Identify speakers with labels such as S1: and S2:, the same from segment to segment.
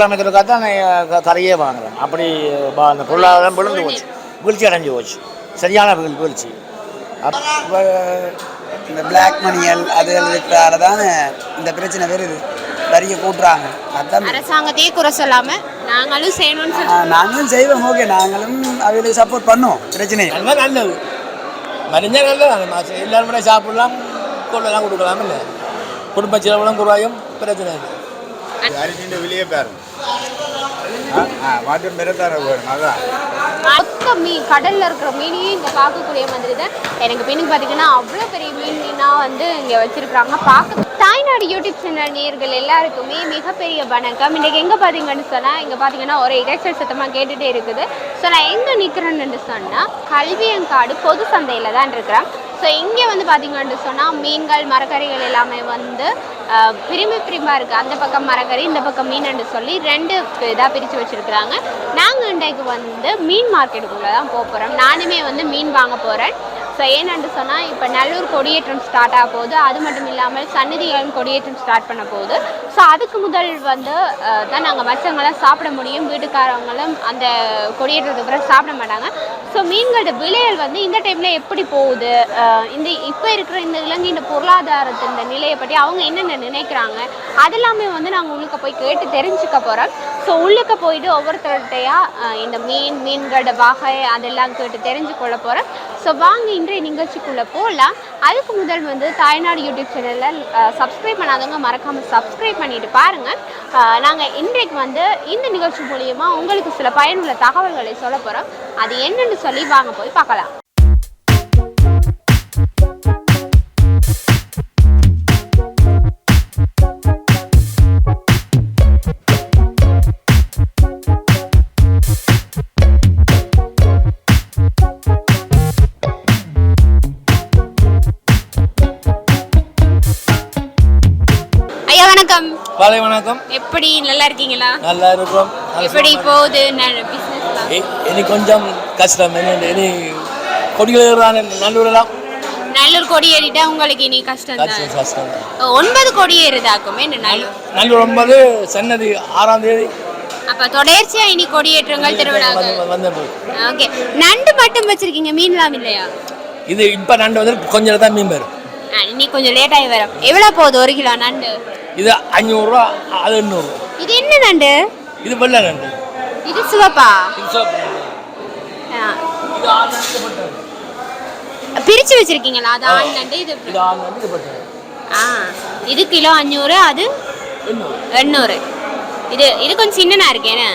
S1: கிழமைக்கு தான் க- கரையே வாங்குறேன். அப்படி ப- அந்த பொருளாதாரம் விழுந்து போச்சு வீழ்ச்சி அடைஞ்சு போச்சு. சரியான வீழ் வீழ்ச்சி. அப்ப
S2: இந்த பிளாக் மணிகள் அது இருக்கிறால தான் இந்த பிரச்சனை வருது. வரிய கூட்டுறாங்க. அதான்.
S3: அரசாங்கத்தையே குறை சொல்லாம நாங்களும் செய்யணும்னு
S2: நாங்களும் செய்வோம். ஓகே நாங்களும் அவங்களுக்கு சப்போர்ட் பண்ணுவோம். பிரச்சனை.
S1: அதுதான் நல்லது. மறிஞ்சா நல்லது. அந்த மாதம் எல்லாரும் கூட சாப்பிடலாம். கொள்ளலாம் கொடுக்கலாம் இல்லை? குடும்ப செலவுலாம் குறையும். பிரச்சனை இல்லை.
S4: அரிசியின் விலையே பாருங்க ஆ,
S3: மொத்த மீன் கடல்ல இருக்கிற மீனையும் இங்க பார்க்கக்கூடிய மாதிரி தான். எனக்கு மீன் பார்த்தீங்கன்னா அவ்வளோ பெரிய மீன் மீனா வந்து இங்க வச்சிருக்காங்க பார்க்க தாய்நாடு யூடியூப் சேனல் நேர்கள் எல்லாருக்குமே மிகப்பெரிய வணக்கம். இன்னைக்கு எங்க பாத்தீங்கன்னு சொன்னா இங்க பாத்தீங்கன்னா ஒரு இறைச்சல் சத்தமா கேட்டுட்டே இருக்குது. ஸோ நான் எங்க நிக்கிறேன்னு சொன்னா கல்வியங்காடு பொது சந்தையில தான் இருக்கிறேன் ஸோ இங்கே வந்து பார்த்தீங்கன்னு சொன்னால் மீன்கள் மரக்கறிகள் எல்லாமே வந்து பிரிம்பு பிரிமி இருக்குது அந்த பக்கம் மரக்கறி இந்த பக்கம் மீனுன்னு சொல்லி ரெண்டு இதாக பிரித்து வச்சுருக்குறாங்க. நாங்கள் இன்றைக்கு வந்து மீன் மார்க்கெட்டுக்குள்ளே தான் போக போகிறோம் நானுமே வந்து மீன் வாங்க போகிறேன் ஏன்னு சொன்னால் இப்போ நல்லூர் கொடியேற்றம் ஸ்டார்ட் ஆக போகுது. அது மட்டும் இல்லாமல் சந்நிதிகளும் கொடியேற்றம் ஸ்டார்ட் பண்ண போகுது. ஸோ அதுக்கு முதல் வந்து தான் நாங்கள் மற்றவங்களாம் சாப்பிட முடியும். வீட்டுக்காரவங்களும் அந்த கொடியேற்றத்துக்கு பிறகு சாப்பிட மாட்டாங்க. ஸோ மீன்களோட விலைகள் வந்து இந்த டைமில் எப்படி போகுது? இந்த இப்போ இருக்கிற இந்த இலங்கையின் பொருளாதாரத்தின் இந்த நிலையை பற்றி அவங்க என்னென்ன நினைக்கிறாங்க? அதெல்லாமே வந்து நாங்கள் உள்ளுக்க போய் கேட்டு தெரிஞ்சுக்க போகிறோம் ஸோ உள்ளுக்க போயிட்டு ஒவ்வொருத்தர்கிட்டையாக இந்த மீன் மீன்களோட வகை அதெல்லாம் கேட்டு தெரிஞ்சு கொள்ள போகிறோம் ஸோ வாங்க இன்றைய நிகழ்ச்சிக்குள்ளே போகலாம் அதுக்கு முதல் வந்து தாய்நாடு யூடியூப் சேனலில் சப்ஸ்கிரைப் பண்ணாதவங்க மறக்காமல் சப்ஸ்கிரைப் பண்ணிட்டு பாருங்கள் நாங்கள் இன்றைக்கு வந்து இந்த நிகழ்ச்சி மூலியமாக உங்களுக்கு சில பயனுள்ள தகவல்களை சொல்ல போகிறோம் அது என்னென்னு சொல்லி வாங்க போய் பார்க்கலாம்.
S1: காலை வணக்கம்.
S3: எப்படி நல்லா இருக்கீங்களா
S1: நல்லா இருக்கும்
S3: எப்படி போகுது
S1: இனி கொஞ்சம் கஷ்டம். என்ன இனி கொடிகள் தான் நல்லூரெல்லாம்?
S3: நல்லூர் கொடி ஏறிட்டா உங்களுக்கு இனி கஷ்டம்
S1: கஷ்டம்
S3: ஒன்பது கொடி ஏறுதாக்குமே. நல்லூர்
S1: ஒன்பது சன்னதி ஆறாம் தேதி.
S3: அப்ப தொடர்ச்சியா இனி கொடியேற்றங்கள்
S1: வந்து
S3: ஓகே. நண்டு மட்டும் வச்சிருக்கீங்க மீன்லாம் இல்லையா?
S1: இது இப்போ நண்டு வந்து கொஞ்சம் தான் மீன் வரும்.
S3: இன்னி கொஞ்சம் லேட் ஆகி வரும் எவ்வளவு போகுது? ஒரு கிலோ நண்டு.
S1: இது அஞ்சூறுரூவா அது எண்ணூறு.
S3: இது என்ன நண்டு?
S1: இது வெள்ளை நண்டு.
S3: இது சிவப்பா. பிரிச்சு வச்சிருக்கீங்களா? அது ஆண் நண்டு இது. ஆ. இது கிலோ அஞ்சூறு அது
S1: எண்ணூறு.
S3: இது இது கொஞ்சம் சின்னனா இருக்கேன்னு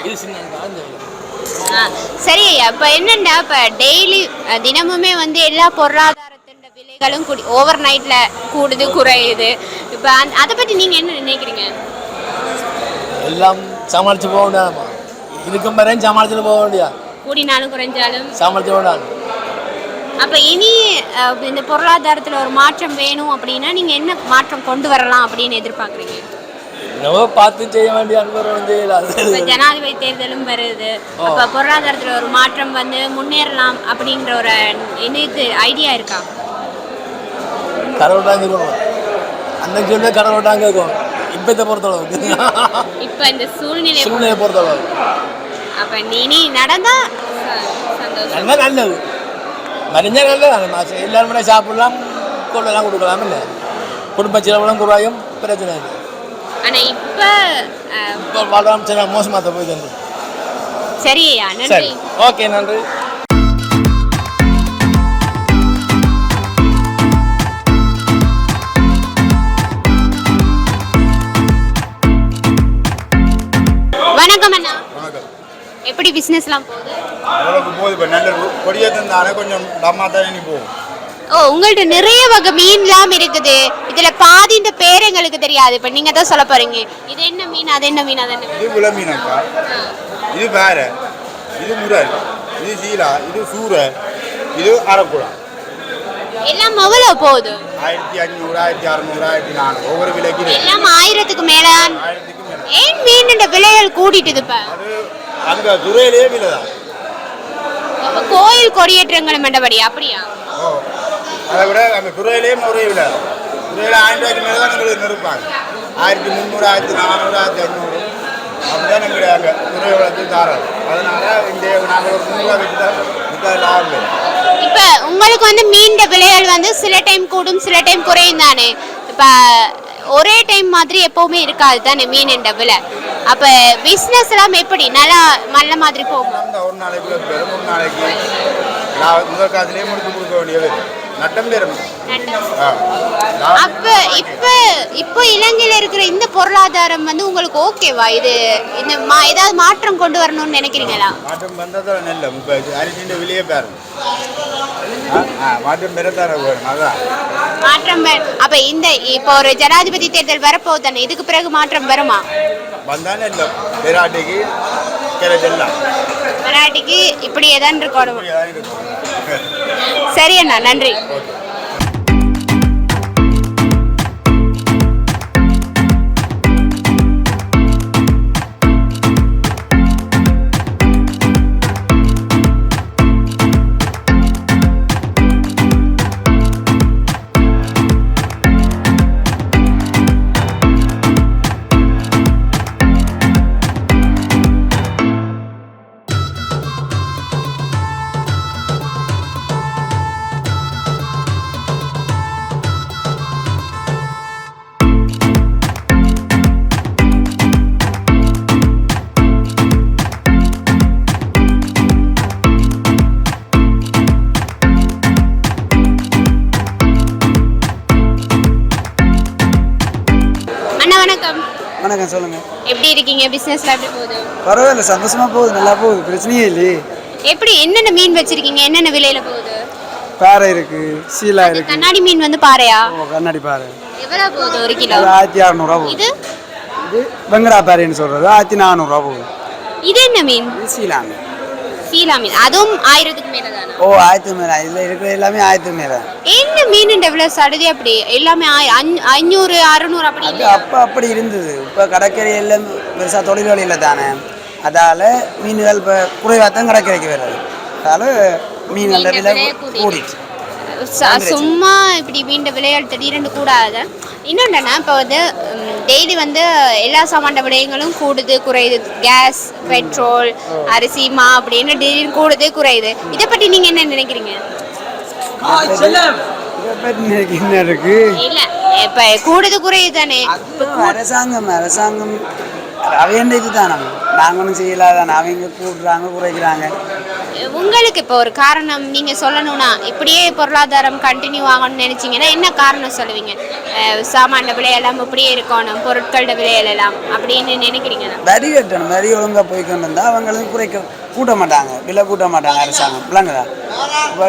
S3: சரி ஐயா இப்போ என்னண்டா? இப்போ டெய்லி தினமுமே வந்து எல்லா பொருளாதாரத்தின் விலைகளும் கூடி ஓவர் நைட்ல கூடுது குறையுது. இப்போ அதை பற்றி நீங்க என்ன நினைக்கிறீங்க?
S1: எல்லாம் சமாளிச்சு போக வேண்டியதாம்மா இதுக்கும் வரையும் சமாளிச்சுட்டு போக வேண்டியா
S3: கூடினாலும் குறைஞ்சாலும்.
S1: சமாளிச்சு வேண்டாம்.
S3: அப்போ இனி அஹ், இந்த பொருளாதாரத்துல ஒரு மாற்றம் வேணும் அப்படின்னா நீங்க என்ன மாற்றம் கொண்டு வரலாம் அப்படின்னு எதிர்பார்க்குறீங்க?
S1: என்னவோ பார்த்து செய்ய வேண்டிய அனுபவம் செய்யலாம்
S3: ஜனாதிபதி தேர்தலும் வருது. அப்போ பொருளாதாரத்துல ஒரு மாற்றம் வந்து முன்னேறலாம் அப்படின்ற ஒரு இது ஐடியா இருக்கா?
S1: கடவுள் தான் இருக்கணும் அன்னைக்கு சொல்லி கடவுள் தான் கேட்கும் இப்பத்தை பொறுத்தளவுக்கு
S3: இப்போ இந்த சூழ்நிலை
S1: சூழ்நிலையை பொறுத்தளவுக்கு
S3: அப்ப இனி நடந்தா ச- சந்தோஷம்
S1: நல்லா நல்லது மறிஞ்சா நல்லது அந்த மாதம் எல்லாரும் கூட சாப்பிடலாம் கொள்ளலாம் கொடுக்கலாம் இல்லை குடும்ப செலவுலாம் குறையும் பிரச்சனை இல்லை
S3: ஆனா இப்ப அஹ்,
S1: இப்போ வாழ்றாம சில மோசமாக தான் போய் தந்து
S3: சரியா
S1: சரி
S3: நன்றி
S1: ஓகே நன்றி
S3: வணக்கம் அண்ணா.
S4: வணக்கம்.
S3: எப்படி பிசினஸ்லாம் போகுது?
S4: அவ்வளோக்கு போகுது இப்போ நல்ல கொடியேற்றம் தானே கொஞ்சம் டம்மா தான் போகும்
S3: ஓ உங்கள்ட்ட நிறைய வகை மீன்லாம் இருக்குது. இதுல பாதி இந்த பேர் எங்களுக்கு தெரியாது. இப்ப நீங்க தான் சொல்ல போறீங்க. இது என்ன மீன்? அது என்ன மீன்? அது என்ன
S4: இது வில மீனக்கா. இது வேற. இது முரல் இது சீலா. இது சூரை இது அரைக்குழா.
S3: எல்லாம் எவ்வளவு போகுது?
S4: ஆயிரத்தி அஞ்சூறு ஆயிரத்தி அறநூறு ஆயிரத்தி நானூறு. ஒவ்வொரு விலைக்கு.
S3: எல்லாம் ஆயிரத்துக்கு மேல
S4: ஆயிரத்துக்கு மேல
S3: ஏன் மீன் விலைகள் கூட்டிட்டுது இப்ப?
S4: அங்கே துறையிலே விலை தான்
S3: இப்ப கோயில் கொடியேற்றங்கள் மண்டபடி அப்படியா?
S4: அதை விட அந்த துறையிலே ஒரே விலை. துறையில் ஆயிரம் மேலே தான் எங்களுக்கு நிறுப்பாங்க ஆயிரத்தி முந்நூறு ஆயிரத்தி நானூறு ஆயிரத்தி ஐநூறு. அப்படிதான் எங்களுடைய அங்கே துறை வளர்த்து தாராது அதனால இந்த நாங்கள் ஒரு முன்னூறுவா வச்சு தான் லாபம் இல்லை.
S3: இப்ப உங்களுக்கு வந்து மீன் விலைகள் வந்து சில டைம் கூடும் சில டைம் குறையும் தானே இப்ப ஒரே டைம் மாதிரி எப்பவுமே இருக்காது தானே மீன் அண்ட் டபுள் அப்ப பிசினஸ் எல்லாம் எப்படி? நல்லா நல்ல மாதிரி போகும்?
S4: ஒரு நாளைக்கு ஒரு நாளைக்கு. நான் முதல் காசுலேயே முடிச்சு கொடுக்க வேண்டியது.
S3: அப்ப இப்ப இப்போ இலங்கையில இருக்கிற இந்த பொருளாதாரம் வந்து உங்களுக்கு ஓகேவா? இது இந்த மா- ஏதாவது மாற்றம் கொண்டு வரணும்னு நினைக்கிறீங்களா?
S4: மாற்றம் வந்ததில் நெல்ல இப்போ விலையே பாருங்க மாற்றம் பெறத்தார அதான்.
S3: மாற்றம் அப்ப இந்த இப்போ ஒரு ஜனாதிபதி தேர்தல் வரப்போகுது தானே இதுக்கு பிறகு மாற்றம் வருமா?
S4: வந்தால் நெல்ல விராட்டிக்கு
S3: தான் இருக்கணும்.
S4: இப்படி தான் இருக்கும்
S3: சரி அண்ணா நன்றி. இருக்கீங்க பிசினஸ்ல எப்படி போகுது?
S2: பரவாயில்ல சந்தோஷமா போகுது நல்லா போகுது பிரச்சனையே இல்லையே.
S3: எப்படி என்னென்ன மீன் வச்சிருக்கீங்க? என்னென்ன விலையில போகுது?
S2: பாறை இருக்கு சீலா இருக்கு.
S3: கண்ணாடி மீன் வந்து பாறையா?
S2: ஓ, கண்ணாடி பாறை.
S3: எவ்வளவு போகுது ஒரு கிலோ?
S2: அது ஆயிரத்தி அறநூறுவா போகுது.
S3: இது?
S2: இது வெங்கடா பாறைன்னு சொல்றது. ஆயிரத்தி நானூறுரூவா போகுது.
S3: இது என்ன மீன்?
S2: இது சீலாங்க
S3: சீலா மீன்? அதுவும் ஆயிரத்துக்கு மேல தானா?
S2: ஓ ஆயிரத்து மேலே. இதில் இருக்கிற எல்லாமே ஆயிரத்து மேலே.
S3: என்ன மீன் இவ்வளவு சடுதி அப்படி? எல்லாமே ஐநூறு அறுநூறு அப்படி
S2: அது? அப்போ அப்படி இருந்தது. இப்போ கடற்கரை எல்லாம் பெருசாக தொழிலாளியில் தானே. அதால் மீன்கள் இப்போ குறைவாக தான் கடற்கரைக்கு வருது அதால் மீன்கள்
S3: மீன்
S2: விலை
S3: ச- சும்மா இப்படி மீண்ட விளையாட்டு திடீரென்று கூடாது. இன்னொன்றுனா இப்போ வந்து டெய்லி வந்து எல்லா சாமான்ட விடயங்களும் கூடுது குறையுது. கேஸ் பெட்ரோல் அரிசி மா அப்படின்னு திடீர்னு கூடுது குறையுது. இதை பற்றி நீங்கள் என்ன நினைக்கிறீங்க?
S2: என்ன இருக்கு?
S3: இல்லை இப்போ கூடுது குறையுது தானே.
S2: அரசாங்கம் அரசாங்கம் அவையண்ட இது தானே நாங்களும் செய்யலாதானே அவங்க கூடுறாங்க குறைக்கிறாங்க.
S3: உங்களுக்கு இப்போ ஒரு காரணம் நீங்கள் சொல்லணும்னா இப்படியே பொருளாதாரம் கண்டினியூ ஆகணும்னு நினைச்சீங்கன்னா என்ன காரணம் சொல்லுவீங்க? அஹ் சாமான்ல விலையெல்லாம் இப்படியே இருக்கணும் பொருட்களோட விலையெல்லாம் அப்படின்னு நினைக்கிறீங்கன்னா
S2: வரி கட்டணும் வரி ஒழுங்காக போய் கொண்டு வந்தால் அவங்களும் குறைக்க கூட்ட மாட்டாங்க விலை கூட்ட மாட்டாங்க அரசாங்கம். விளங்குதா? இப்போ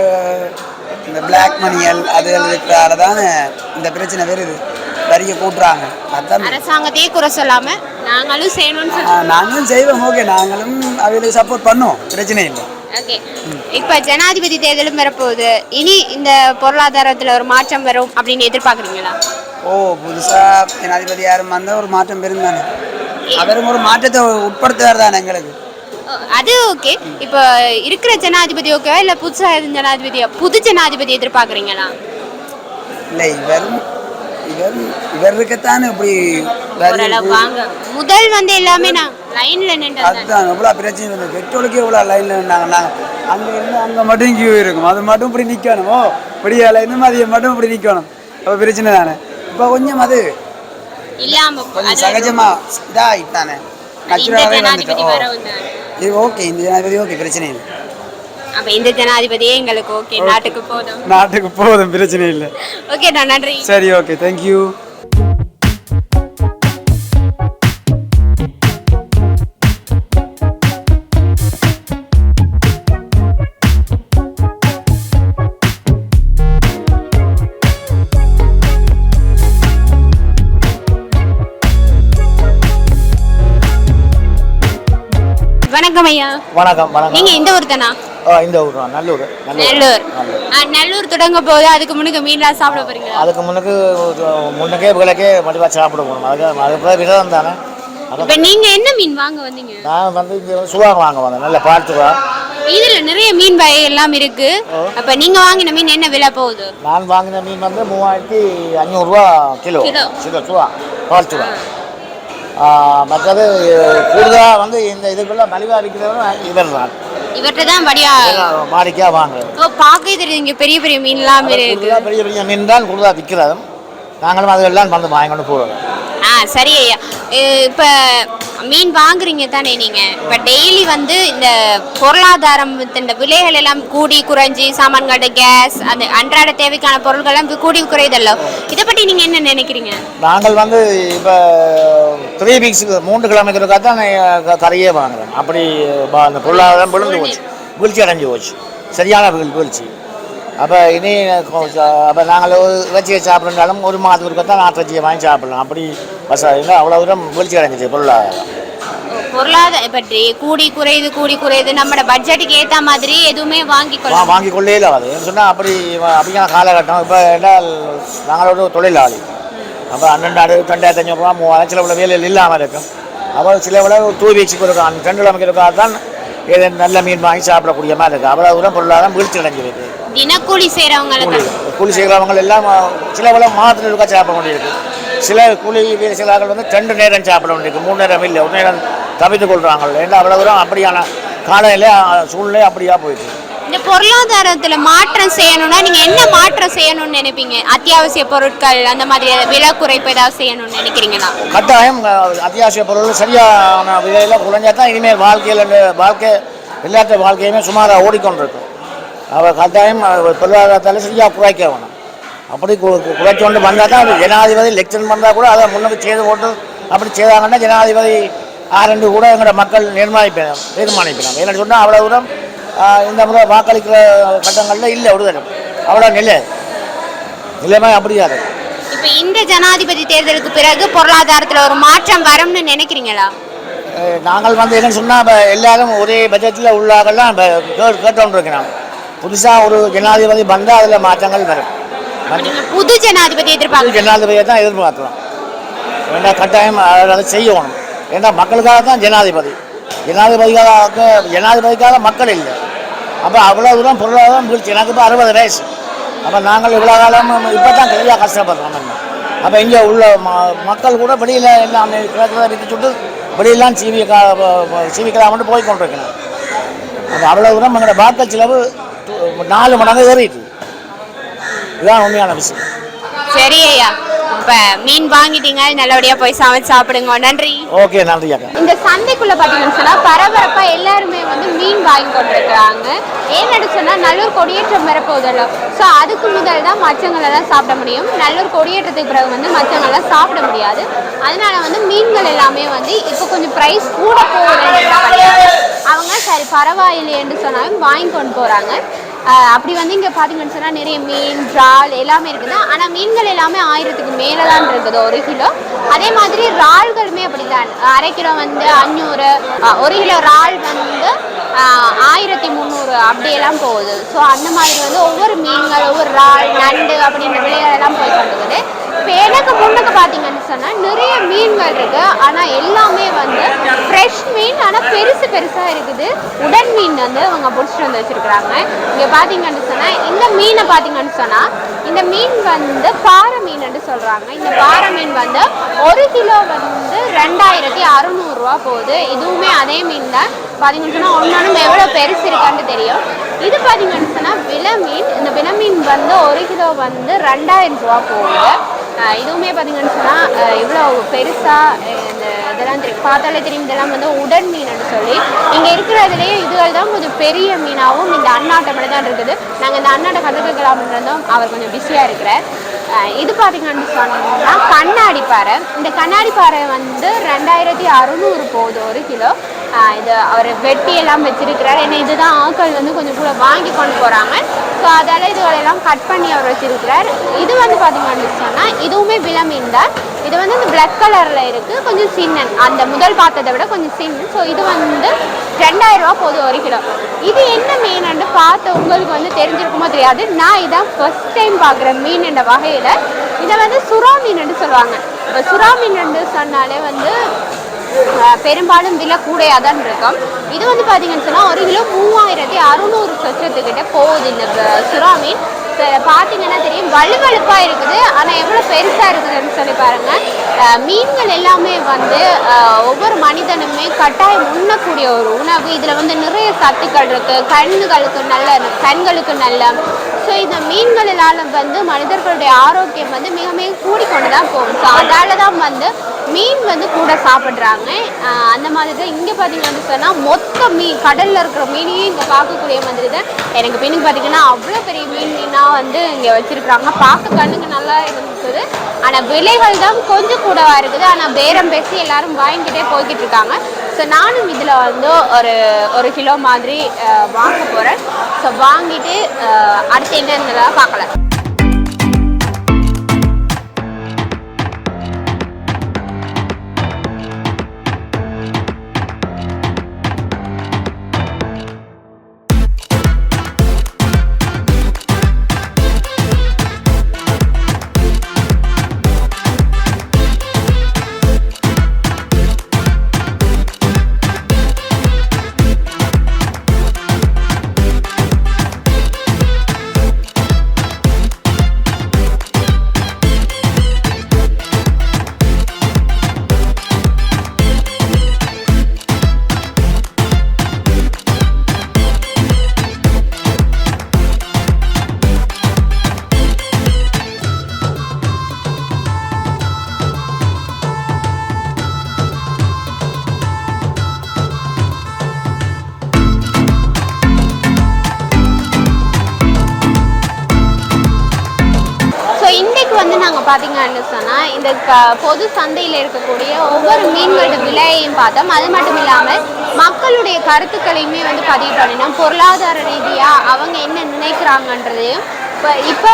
S2: இந்த பிளாக் மணிகள் அதுகள் இருக்கிறால தானே இந்த பிரச்சனை வருது. வரியை கூட்டுறாங்க. அதான்
S3: அரசாங்கத்தையே குறை சொல்லாம நாங்களும் செய்யணும்னு சொல்லி
S2: நாங்களும் செய்வோம். ஓகே நாங்களும் அவங்களுக்கு சப்போர்ட் பண்ணுவோம். பிரச்சனை இல்லை.
S3: ஓகே. இப்போ ஜனாதிபதி தேர்தலும் வரப்போகுது. இனி இந்த பொருளாதாரத்தில் ஒரு மாற்றம் வரும் அப்படின்னு எதிர்பார்க்குறீங்களா?
S2: ஓ புதுசாக ஜனாதிபதி யாரும் வந்தால் ஒரு மாற்றம் பெரும் தானே? அவரும் ஒரு மாற்றத்தை உட்படுத்துவார் தானே எங்களுக்கு?
S3: அது ஓகே. இப்போ இருக்கிற ஜனாதிபதி ஓகேவா? இல்லை புதுசாக எதுவும் ஜனாதிபதியா புது ஜனாதிபதி எதிர்பார்க்குறீங்களா?
S2: இல்லை இவரும் இவர் இவர் இருக்கத்தானே இப்படி
S3: முதல் வந்து எல்லாமே நான் லைன்ல நின்று
S2: அதுதான் எவ்வளோ பிரச்சனை இருந்தது பெட்ரோலுக்கு எவ்வளோ லைனில் இருந்தாங்க நாங்கள் அங்கே இருந்து அங்கே மட்டும் கியூ இருக்கும். அது மட்டும் இப்படி நிற்கணும் இப்படியா லைன் மதியம் மட்டும் இப்படி நிற்கணும் அப்போ பிரச்சனை தானே. இப்போ கொஞ்சம் அது
S3: இல்லாம
S2: கொஞ்சம்
S3: அது
S2: சகஜமாக இதாகிட்டானே நச்சுரலாகவே
S3: ஜனாதிபதி
S2: வந்துட்டு
S3: வரவும் தானே.
S2: இது ஓகே இந்த ஜனாதிபதி ஓகே பிரச்சனை இல்லை.
S3: அப்ப இந்த ஜனாதிபதியே எங்களுக்கு ஓகே நாட்டுக்கு போதும்.
S2: நாட்டுக்கு போதும் பிரச்சனை இல்லை.
S3: ஓகே நான் நன்றி.
S2: சரி ஓகே தேங்க்யூ
S3: வணக்கம் ஐயா.
S1: வணக்கம் வணக்கம்.
S3: நீங்க இந்த ஊர் தானா?
S1: இந்த ஊர் தான் நல்லூர்
S3: நெல்லூர். ஆ, நல்லூர் தொடங்க போது அதுக்கு முன்னுக்கு மீன்லாம் சாப்பிட போறீங்களா?
S1: அதுக்கு முன்னுக்கு முன்னுக்கே விலைக்கே மடிவாக சாப்பிட போகணும் அதுக்கு அதுக்கு விரதம் தானே?
S3: இப்ப நீங்க என்ன மீன் வாங்க வந்தீங்க?
S1: நான் வந்து இங்கே வந்து சுவா வாங்க வந்தேன். நல்ல
S3: இதுல நிறைய மீன் வகை எல்லாம் இருக்கு. அப்ப நீங்க வாங்கின மீன் என்ன விலை போகுது?
S1: நான் வாங்கின மீன் வந்து மூவாயிரத்தி அஞ்சூறுரூவா கிலோ.
S3: கிலோ.
S1: சுவா ஆஹ் மற்றது கூடுதலாக வந்து இந்த இதுக்குள்ள மலிவாக விற்கிறவங்க இவர் தான்
S3: இவர்கிட்ட தான் படியா
S1: வாடிக்கையாக வாங்குறது.
S3: ஓ பார்க்கவே தெரியுது. இங்க பெரிய பெரிய மீன்லாம் இருக்கு.
S1: பெரிய பெரிய மீன் தான் கூடுதலாக விற்கிறதும் நாங்களும் அதெல்லாம் வந்து வாங்கி கொண்டு போகிறோம்
S3: ஆ சரி ஐயா. இப்போ மீன் வாங்குறீங்க தானே நீங்கள் இப்போ டெய்லி வந்து இந்த பொருளாதாரம் இந்த விலைகள் எல்லாம் கூடி குறைஞ்சி சாமான்கள் கேஸ் அந்த அன்றாட தேவைக்கான பொருட்கள் எல்லாம் கூடி குறையுதல்ல? இதை பற்றி நீங்கள் என்ன நினைக்கிறீங்க?
S1: நாங்கள் வந்து இப்போ த்ரீ வீக்ஸுக்கு மூன்று கிலோமீட்டருக்காக தான் கரையே வாங்குறேன். அப்படி அந்த பொருளாதாரம் விழுந்து போச்சு. வீழ்ச்சி அடைஞ்சு போச்சு. சரியான வீழ்ச்சி. அப்போ இனி அப்போ நாங்கள் ஒரு இறைச்சியை சாப்பிட்றாலும் ஒரு மாதத்துக்கு தான் நாட்டிறைச்சியை வாங்கி சாப்பிடலாம். அப்படி வசதி அவ்வளோ தூரம் வீழ்ச்சி அடைஞ்சிச்சு பொருளாதாரம்.
S3: பொருளாதார பற்றி கூடி குறையுது கூடி குறையுது நம்மளோட பட்ஜெட்டுக்கு ஏத்த மாதிரி எதுவுமே வாங்கி
S1: வாங்கி கொள்ளே இல்லாது சொன்னால் அப்படி அப்படியான காலகட்டம். இப்போ என்ன நாங்கள் ஒரு தொழிலாளி. அப்போ அன்னெண்டு ரெண்டாயிரத்தி அஞ்சூறுரூவா மூவாயிரம் சில உள்ள வேலையில் இல்லாமல் இருக்கும். அப்போ சில உள்ள டூ வீக்ஸுக்கு இருக்கா அந்த ரெண்டு கிழமைக்கு தான் ஏதோ நல்ல மீன் வாங்கி சாப்பிடக்கூடிய மாதிரி இருக்குது அவ்வளோ தூரம் பொருளாதாரம் வீழ்ச்சி அடைஞ்சிருக்கு.
S3: தினக்கூலி செய்யறவங்களுக்கு
S1: கூலி கூலி செய்கிறவங்க எல்லாம் சில உள்ள மாதத்தில் இருக்கா சாப்பிட வேண்டியிருக்கு. சில கூலி வேலை செய்கிறார்கள் வந்து ரெண்டு நேரம் சாப்பிட வேண்டியிருக்கு. மூணு நேரம் இல்லை ஒரு நேரம் தவித்து கொள்கிறாங்க ஏன்னா அவ்வளோ தூரம் அப்படியான காலையில் சூழ்நிலை அப்படியா போயிட்டு
S3: இந்த பொருளாதாரத்துல மாற்றம் செய்யணும்னா நீங்க என்ன மாற்றம் செய்யணும்னு நினைப்பீங்க? அத்தியாவசிய பொருட்கள் அந்த மாதிரி விலை குறைப்பு ஏதாவது செய்யணும்னு நினைக்கிறீங்களா?
S1: கட்டாயம் அத்தியாவசிய பொருள் சரியான விலையில் குறைஞ்சா தான் இனிமேல் வாழ்க்கையில் வாழ்க்கை எல்லாத்த வாழ்க்கையுமே சுமாராக ஓடிக்கொண்டிருக்கும். அவர் கட்டாயம் பொருளாதாரத்தால் சரியாக குறைக்க வேணும். அப்படி குறைச்சு கொண்டு வந்தால் தான் ஜனாதிபதி எலெக்ஷன் பண்ணால் கூட அதை முன்னுக்கு செய்து போட்டு அப்படி செய்தாங்கன்னா ஜனாதிபதி ஆரண்டு கூட எங்களோட மக்கள் நிர்மாணிப்பினோம் தீர்மானிப்பினோம் ஏன்னு சொன்னால் அவ்வளோ தூரம் இந்த முறை வாக்களிக்கிற கட்டங்களில் இல்லை விடுதலை அவ்வளோ நிலை. நிலைமை அப்படியா இருக்கு.
S3: இப்ப இந்த ஜனாதிபதி தேர்தலுக்கு பிறகு பொருளாதாரத்துல ஒரு மாற்றம் வரும்னு நினைக்கிறீங்களா?
S1: நாங்கள் வந்து என்னன்னு சொன்னால் எல்லாரும் ஒரே பட்ஜெட்டில் உள்ளாகலாம் இப்போ கேட்டோன்றிருக்கிறோம். புதுசாக ஒரு ஜனாதிபதி வந்தால் அதில் மாற்றங்கள் வரும்.
S3: புது ஜனாதிபதி
S1: புது
S3: எதிர்பார்க்க
S1: ஜனாதிபதியை தான் எதிர்பார்க்கலாம். ஏன்னா கட்டாயம் அதை செய்யணும். ஏன்னா மக்களுக்காக தான் ஜனாதிபதி. ஜனாதிபதிக்காக ஜனாதிபதிக்காக மக்கள் இல்லை. அப்போ அவ்வளோ தூரம் பொருளாதாரம் வீழ்ச்சி. எனக்கு இப்போ அறுபது வயசு. அப்போ நாங்கள் இவ்வளோ காலம் இப்போ தான் சரியாக கஷ்டப்படுறோம் நம்ம. அப்போ இங்கே உள்ள மக்கள் கூட வெளியில் எல்லாம் கிடக்கிறத விட்டு சுட்டு வெளியெல்லாம் சீவிக்கா சீவிக்கலாம்னு போய் கொண்டிருக்கணும் அப்போ அவ்வளோ தூரம் எங்களோட வாக்கல் செலவு நாலு மடங்கு ஏறிட்டு. இதுதான் உண்மையான விஷயம்.
S3: சரி ஐயா. இப்ப மீன் வாங்கிட்டீங்க நல்லபடியா போய் சமைச்சு சாப்பிடுங்க. நன்றி.
S1: ஓகே நன்றி
S3: இந்த சந்தைக்குள்ள பாத்தீங்கன்னு சொன்னா பரபரப்பா எல்லாருமே வந்து மீன் வாங்கி கொண்டிருக்கிறாங்க. ஏன்னு சொன்னா நல்லூர் கொடியேற்றம் வரப்போதில்ல ஸோ அதுக்கு முதல் தான் மச்சங்கள் எல்லாம் சாப்பிட முடியும். நல்லூர் கொடியேற்றத்துக்கு பிறகு வந்து மச்சங்கள் எல்லாம் சாப்பிட முடியாது. அதனால வந்து மீன்கள் எல்லாமே வந்து இப்போ கொஞ்சம் ப்ரைஸ் கூட போகுதுன்னு அவங்க சரி பரவாயில்லைன்னு சொன்னாலும் வாங்கி கொண்டு போறாங்க. அப்படி வந்து இங்கே பார்த்தீங்கன்னு சொன்னால் நிறைய மீன் இறால் எல்லாமே இருக்குது? ஆனால் மீன்கள் எல்லாமே ஆயிரத்துக்கு மேலே தான் இருக்குது ஒரு கிலோ. அதே மாதிரி இறால்களுமே அப்படித்தான் அரை கிலோ வந்து அஞ்சூறு ஒரு கிலோ இறால் வந்து ஆயிரத்தி முந்நூறு அப்படியெல்லாம் போகுது. ஸோ அந்த மாதிரி வந்து ஒவ்வொரு மீன்கள் ஒவ்வொரு இறால் நண்டு அப்படின்ற விலையெல்லாம் போய் கொண்டுக்குது இப்போ எனக்கு முன்னுக்கு பார்த்தீங்கன்னு சொன்னால் நிறைய மீன்கள் இருக்கு. ஆனால் எல்லாமே வந்து ஃப்ரெஷ் மீன் ஆனால் பெருசு பெருசாக இருக்குது. உடன் மீன் வந்து அவங்க பிடிச்சிட்டு வந்து வச்சிருக்கிறாங்க. இங்கே பார்த்தீங்கன்னு சொன்னால் இந்த மீனை பார்த்தீங்கன்னு சொன்னால் இந்த மீன் வந்து பாறை மீன் சொல்கிறாங்க இந்த பாறை மீன் வந்து ஒரு கிலோ வந்து ரெண்டாயிரத்தி அறுநூறுவா போகுது. இதுவுமே அதே மீன் தான். பார்த்தீங்கன்னு சொன்னால் ஒன்றொன்று எவ்வளோ பெருசு இருக்கான்னு தெரியும். இது பார்த்தீங்கன்னு சொன்னால் விலை மீன். இந்த விலை மீன் வந்து ஒரு கிலோ வந்து ரெண்டாயிரம் ரூபா போகுது. இதுவுமே பார்த்தீங்கன்னு சொன்னால் இவ்வளோ பெருசாக இந்த இதெல்லாம் தெரியும் பார்த்தாலே தெரியும் இதெல்லாம் வந்து உடன் மீன் சொல்லி. இங்கே இருக்கிறதுலேயே இதுகள் தான் கொஞ்சம் பெரிய மீனாகவும் இந்த அண்ணாட்டை தான் இருக்குது. நாங்கள் இந்த அண்ணாட்டை கற்றுக்கலாம் இருந்தோம் அவர் கொஞ்சம் பிஸியாக இருக்கிறார். இது பார்த்தீங்கன்னு சொன்னோம்னா கண்ணாடி பாறை. இந்த கண்ணாடி பாறை வந்து ரெண்டாயிரத்தி அறுநூறு போகுது ஒரு கிலோ. இது அவர் வெட்டி எல்லாம் வச்சிருக்கிறார். ஏன்னா இதுதான் ஆட்கள் வந்து கொஞ்சம் கூட வாங்கி கொண்டு போகிறாங்க ஸோ அதால் இதுகளெல்லாம் கட் பண்ணி அவர் வச்சிருக்கிறார். இது வந்து பார்த்தீங்கன்னு சொன்னால் இதுவுமே விலமீன் தான். இது வந்து இந்த பிளாக் கலரில் இருக்குது கொஞ்சம் சின்னன். அந்த முதல் பார்த்ததை விட கொஞ்சம் சின்ன ஸோ இது வந்து ரெண்டாயிரம் ரூபா போதும் ஒரு கிலோ. இது என்ன மீனுன்னு பார்த்து உங்களுக்கு வந்து தெரிஞ்சிருக்குமோ தெரியாது. நான் இதான் ஃபர்ஸ்ட் டைம் பார்க்குற மீன் என்ற வகையில் இதை வந்து சுறா மீனுன்னு சொல்லுவாங்க. இப்போ சுறா மீனுன்னு சொன்னாலே வந்து பெரும்பாலும் விலை கூடையாக தான் இருக்கும். இது வந்து பார்த்தீங்கன்னு சொன்னால் ஒரு கிலோ மூவாயிரத்தி அறுநூறு சொச்சத்துக்கிட்ட போகுது இந்த சுறா மீன். பார்த்தீங்கன்னா தெரியும் வலுவழுப்பாக இருக்குது. ஆனால் எவ்வளோ பெருசாக இருக்குதுன்னு சொல்லி பாருங்கள் மீன்கள் எல்லாமே வந்து ஒவ்வொரு மனிதனுமே கட்டாயம் உண்ணக்கூடிய ஒரு உணவு. இதில் வந்து நிறைய சத்துக்கள் இருக்குது கண்ணுகளுக்கு நல்ல கண்களுக்கு நல்ல. ஸோ இந்த மீன்களினால வந்து மனிதர்களுடைய ஆரோக்கியம் வந்து மிக மிக கூடிக்கொண்டு தான் போகும். ஸோ அதால தான் வந்து மீன் வந்து கூட சாப்பிட்றாங்க. அந்த மாதிரி தான் இங்கே பார்த்தீங்கன்னு சொன்னால் மொத்த மீன் கடலில் இருக்கிற மீனையும் இங்கே பார்க்கக்கூடிய மாதிரி தான். எனக்கு மீனுக்கு பார்த்தீங்கன்னா அவ்வளோ பெரிய மீன் மீனாக வந்து இங்கே வச்சுருக்குறாங்க. பார்க்க கண்ணுக்கு நல்லா இருந்துச்சு. ஆனால் விலைகள் தான் கொஞ்சம் கூடவா இருக்குது. ஆனால் பேரம் பேசி எல்லாரும் வாங்கிக்கிட்டே போய்கிட்டு இருக்காங்க. ஸோ நானும் இதில் வந்து ஒரு ஒரு கிலோ மாதிரி வாங்க போகிறேன் ஸோ வாங்கிட்டு அடுத்து என்னன்றதை பார்க்கலாம். என்ன சொன்னால் இந்த க பொது சந்தையில் இருக்கக்கூடிய ஒவ்வொரு மீன்களோட விலையையும் பார்த்தோம். அது மட்டும் இல்லாமல் மக்களுடைய கருத்துக்களையுமே வந்து பதிவு பண்ணினோம். பொருளாதார ரீதியாக அவங்க என்ன நினைக்கிறாங்கன்றதையும் இப்போ இப்போ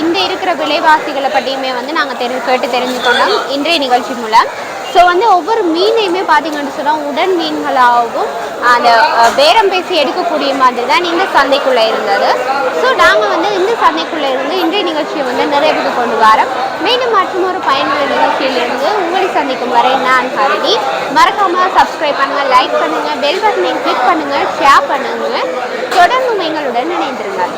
S3: இந்த இருக்கிற விலைவாசிகளை பற்றியுமே வந்து நாங்கள் தெரி கேட்டு தெரிஞ்சுக்கொண்டோம் இன்றைய நிகழ்ச்சி மூலம். ஸோ வந்து ஒவ்வொரு மீனையுமே பார்த்தீங்கன்னு சொன்னால் உடன் மீன்களாகவும் அந்த பேரம் பேசி எடுக்கக்கூடிய மாதிரி தான் இந்த சந்தைக்குள்ளே இருந்தது. ஸோ நாங்கள் வந்து இந்த சந்தைக்குள்ளே இருந்து இன்றைய நிகழ்ச்சியை வந்து நிறைவுக்கு கொண்டு வரோம். மீண்டும் மற்றும் ஒரு பயனுள்ள நிகழ்ச்சியிலிருந்து உங்களை சந்திக்கும் வரை நான் ஹரிணி. மறக்காமல் சப்ஸ்கிரைப் பண்ணுங்கள் லைக் பண்ணுங்கள் பெல் பட்டனை கிளிக் பண்ணுங்கள் ஷேர் பண்ணுங்கள் தொடர்ந்து எங்களுடன் இணைந்திருங்கள்.